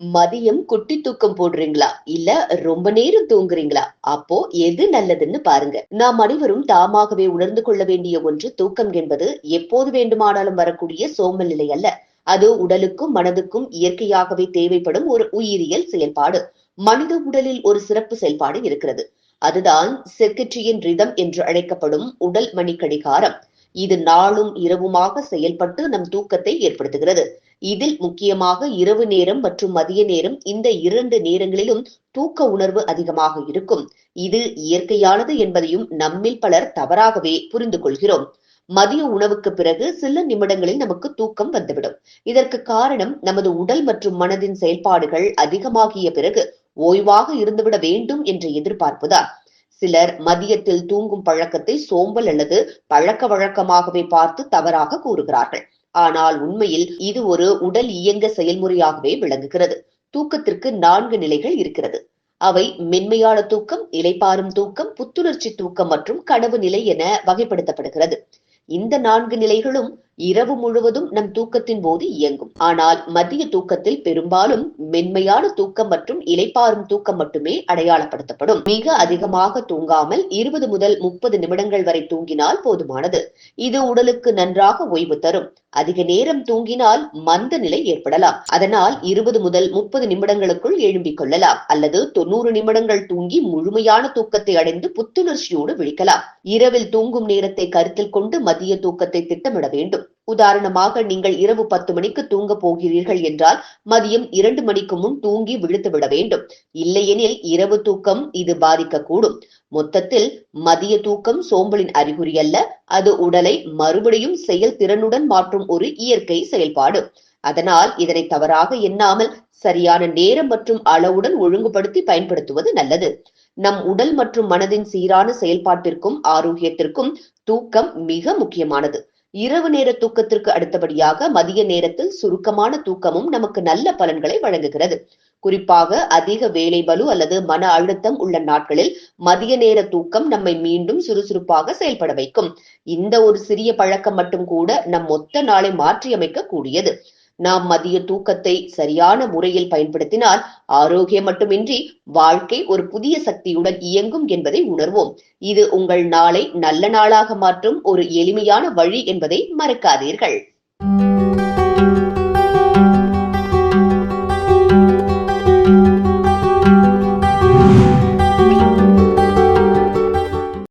மதியம் குட்டி தூக்கம் போடுறீங்களா? இல்ல ரொம்ப நேரம் தூங்குறீங்களா? அப்போ எது நல்லதுன்னு பாருங்க. நாம் அனைவரும் தாமாகவே உணர்ந்து கொள்ள வேண்டிய ஒன்று தூக்கம் என்பது எப்போது வேண்டுமானாலும் வரக்கூடிய சோமநிலை நிலை அல்ல. அது உடலுக்கும் மனதுக்கும் இயற்கையாகவே தேவைப்படும் ஒரு உயிரியல் செயல்பாடு. மனித உடலில் ஒரு சிறப்பு செயல்பாடு இருக்கிறது. அதுதான் செர்கட்ரியன் ரிதம் என்று அழைக்கப்படும் உடல் மணி கடிகாரம் இது நாளும் இரவுமாக செயல்பட்டு நம் தூக்கத்தை ஏற்படுத்துகிறது. இதில் முக்கியமாக இரவு நேரம் மற்றும் மதிய நேரம் இந்த இரண்டு நேரங்களிலும் தூக்க உணர்வு அதிகமாக இருக்கும். இது இயற்கையானது என்பதையும் நம்மில் பலர் தவறாகவே புரிந்து கொள்கிறோம். மதிய உணவுக்கு பிறகு சில நிமிடங்களில் நமக்கு தூக்கம் வந்துவிடும். இதற்கு காரணம் நமது உடல் மற்றும் மனதின் செயல்பாடுகள் அதிகமாகிய பிறகு ஓய்வாக இருந்துவிட வேண்டும் என்ற எதிர்பார்ப்புதான். சிலர் மதியத்தில் தூங்கும் பழக்கத்தை சோம்பல் அல்லது பழக்க வழக்கமாகவே பார்த்து தவறாக கூறுகிறார்கள். ஆனால் உண்மையில் இது ஒரு உடல் இயங்க செயல்முறையாகவே விளங்குகிறது. தூக்கத்திற்கு நான்கு நிலைகள் இருக்கிறது. அவை மென்மையான தூக்கம் இலைப்பாறும் தூக்கம் புத்துணர்ச்சி தூக்கம் மற்றும் கனவு நிலை என வகைப்படுத்தப்படுகிறது. இந்த நான்கு நிலைகளும் இரவு முழுவதும் நம் தூக்கத்தின் போது இயங்கும். ஆனால் மதிய தூக்கத்தில் பெரும்பாலும் மென்மையான தூக்கம் மற்றும் இலைப்பாறும் தூக்கம் மட்டுமே அடையாளப்படுத்தப்படும். மிக அதிகமாக தூங்காமல் இருபது முதல் முப்பது நிமிடங்கள் வரை தூங்கினால் போதுமானது. இது உடலுக்கு நன்றாக ஓய்வு தரும். அதிக நேரம் தூங்கினால் மந்த நிலை ஏற்படலாம். அதனால் இருபது முதல் முப்பது நிமிடங்களுக்குள் எழும்பிக் கொள்ளலாம். அல்லது தொண்ணூறு நிமிடங்கள் தூங்கி முழுமையான தூக்கத்தை அடைந்து புத்துணர்ச்சியோடு விழிக்கலாம். இரவில் தூங்கும் நேரத்தை கருத்தில் கொண்டு மதிய தூக்கத்தை திட்டமிட வேண்டும். உதாரணமாக நீங்கள் இரவு பத்து மணிக்கு தூங்க போகிறீர்கள் என்றால் மதியம் இரண்டு மணிக்கு முன் தூங்கி விழுத்து விட வேண்டும். இல்லையெனில் இரவு தூக்கம் இது பாதிக்கக்கூடும். மொத்தத்தில் மதிய தூக்கம் சோம்பலின் அறிகுறி அல்ல அது உடலை மறுபடியும் செயல் திறனுடன் மாற்றும் ஒரு இயற்கை செயல்பாடு. அதனால் இதனை தவறாக எண்ணாமல் சரியான நேரம் மற்றும் அளவுடன் ஒழுங்குபடுத்தி பயன்படுத்துவது நல்லது. நம் உடல் மற்றும் மனதின் சீரான செயல்பாட்டிற்கும் ஆரோக்கியத்திற்கும் தூக்கம் மிக முக்கியமானது. இரவு நேர தூக்கத்திற்கு அடுத்தபடியாக மதிய நேரத்தில் சுருக்கமான தூக்கமும் நமக்கு நல்ல பலன்களை வழங்குகிறது. குறிப்பாக அதிக வேலை பலு அல்லது மன அழுத்தம் உள்ள நாட்களில் மதிய நேர தூக்கம் நம்மை மீண்டும் சுறுசுறுப்பாக செயல்பட வைக்கும். இந்த ஒரு சிறிய பழக்கம் மட்டும் கூட நம் மொத்த நாளை மாற்றியமைக்க கூடியது நாம் மதிய தூக்கத்தை சரியான முறையில் பயன்படுத்தினால் ஆரோக்கியம் மட்டுமின்றி வாழ்க்கை ஒரு புதிய சக்தியுடன் இயங்கும் என்பதை உணர்வோம். இது உங்கள் நாளை நல்ல நாளாக மாற்றும் ஒரு எளிமையான வழி என்பதை மறக்காதீர்கள்.